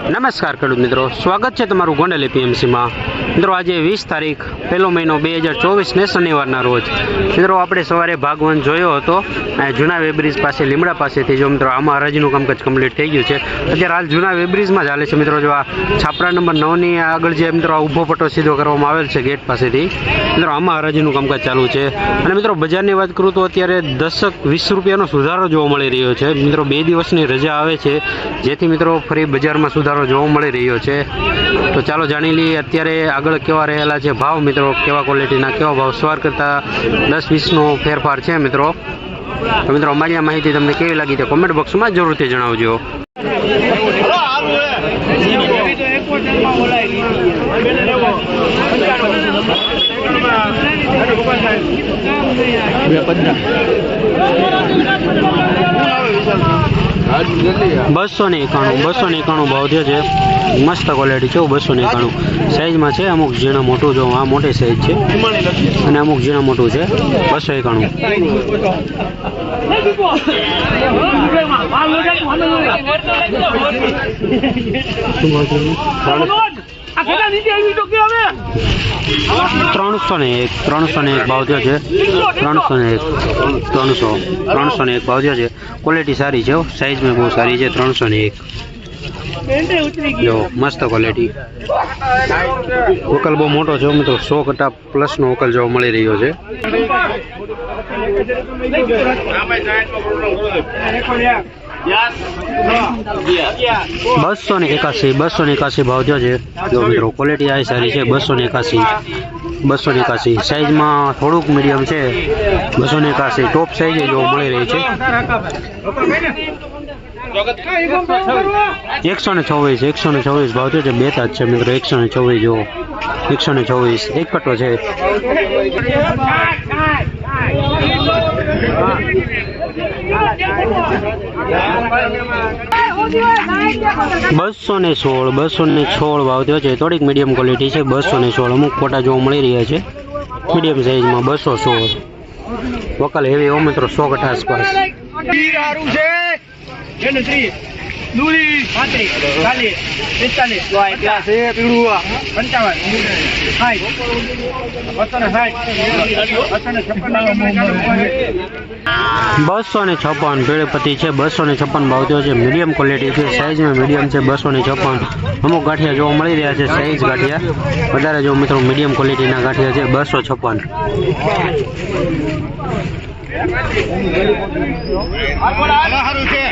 નમસ્કાર ખેડૂત મિત્રો, સ્વાગત છે તમારું ગોંડલ એપીએમસીમાં. મિત્રો, આજે વીસ તારીખ, પહેલો મહિનો બે હજાર ચોવીસને શનિવારના રોજ. મિત્રો, આપણે સવારે ભાગવન જોયો હતો. જૂના વેબ્રિજ પાસે, લીમડા પાસેથી જો મિત્રો, આમાં હરાજીનું કામકાજ કમ્પ્લીટ થઈ ગયું છે. અત્યારે હાલ જૂના વેબ્રિજમાં ચાલે છે. મિત્રો, જો આ છાપરા નંબર નવની આગળ જે મિત્રો, આ ઊભો પટ્ટો સીધો કરવામાં આવેલ છે ગેટ પાસેથી. મિત્રો, આમાં હરાજીનું કામકાજ ચાલુ છે. અને મિત્રો, બજારની વાત કરું તો અત્યારે દસક વીસ રૂપિયાનો સુધારો જોવા મળી રહ્યો છે. મિત્રો, બે દિવસની રજા આવે છે. જેથી મિત્રો, ફરી બજારમાં સુધારો જોવા મળી રહ્યો છે. તો ચાલો જાણી લઈએ અત્યારે આગળ કેવા રહેલા છે ભાવ મિત્રો, કેવા ક્વોલિટીના કેવા ભાવ સવાર કરતાં દસ વીસનો ફેરફાર છે મિત્રો. તો મિત્રો, અમારી આ માહિતી તમને કેવી લાગી તે કોમેન્ટ બોક્સમાં જરૂરથી જણાવજો. બસો ને એકાણું બસો ને એકાણું ભાવ થયો છે. મસ્ત ક્વોલિટી છે બસો ને એકાણું. સાઈઝમાં છે, અમુક ઝીણા મોટું જો, આ મોટી સાઈઝ છે. અને અમુક ઝીણા મોટું છે બસો એકાણું. ત્રણસો ને એક ત્રણસો ને એક ભાવ થયો છે ત્રણસો ને એક ત્રણસો ત્રણસો ને એક ભાવ થયો છે. ક્વોલિટી સારી છે સાઈઝમાં બહુ સારી છે ત્રણસો ને એક. જો મસ્ત ક્વોલિટી વકલ બહુ મોટો છે મિત્રો. સો કટા પ્લસનો વકલ જોવા મળી રહ્યો છે. બસો ને એકાસી બસો ને એકાસી ભાવ થયો છે. જો મિત્રો ક્વોલિટી આ સારી છે બસો ને એકાસી બસો ને એકાસી સાઈઝમાં થોડુંક મીડિયમ છે. બસો ને એકાસી ટોપ સાઈઝ જો મળી રહી છે. એકસો ને છવ્વીસ, એકસો ને છવ્વીસ ભાવ થયો છે. બે તાજ છે મિત્રો, એકસો ને છવ્વીસ જો એકસો ને છવ્વીસ. એક કટ્ટો છે. બસો ને સોળ બસો ને સોળ ભાવ થયો છે. થોડીક મીડિયમ ક્વોલિટી છે. બસો ને સોળ, અમુક ફોટા જોવા મળી રહ્યા છે. મીડિયમ સાઈઝમાં બસો સોળ. વકલ હેવી હો મિત્રો, સો કઠા આસપાસ. દૂરી પાંત્રીસ ચાલીસ પિસ્તાલીસ પીળું પંચાવન સાઠ બસો ને સાઠ બસો ને છપ્પન પીળીપતિ છે બસો ને છપ્પન ભાવ થયો છે મીડિયમ ક્વોલિટી છે સાઈઝમાં મીડિયમ છે બસો ને છપ્પન અમુક ગાંઠિયા જોવા મળી રહ્યા છે સાઈઝ ગાંઠિયા વધારે જો મિત્રો મીડિયમ ક્વોલિટીના ગાંઠિયા છે બસો છપ્પન સારું છે.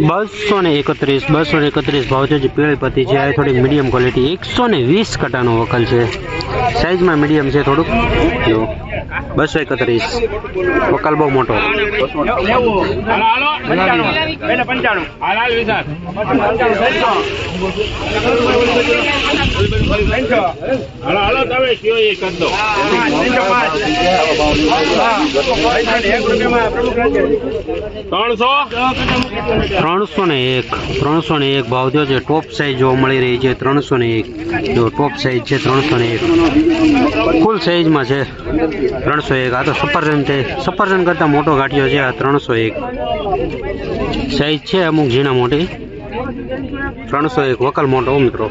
બસો ને એકત્રીસ, બસો ને એકત્રીસ ભાવ છે જે પીળીપતિ છે. આ થોડી મીડિયમ ક્વોલિટી એકસો ને વીસ કટાનો વકલ છે. સાઈઝમાં મીડિયમ છે થોડુંક. જો. બસો એકત્રીસ. વકલ બહુ મોટો. હાલો. તમે કયો એ કરી દો ત્રણસો ને એક. ત્રણસો ને એક ભાવ થયો છે ટોપ સાઈઝ જોવા મળી રહી છે. ત્રણસો ને એક. જો ટોપ સાઈઝ છે, ત્રણસો ને એક. ફૂલ સાઈઝમાં છે. ત્રણસો એક. આ તો સફરજન છે. સફરજન કરતાં મોટો ગાંઠિયો છે આ ત્રણસો એક. સાઈઝ છે અમુક ઝીણા મોટી. ત્રણસો એક વકલ મોટો મિત્રો.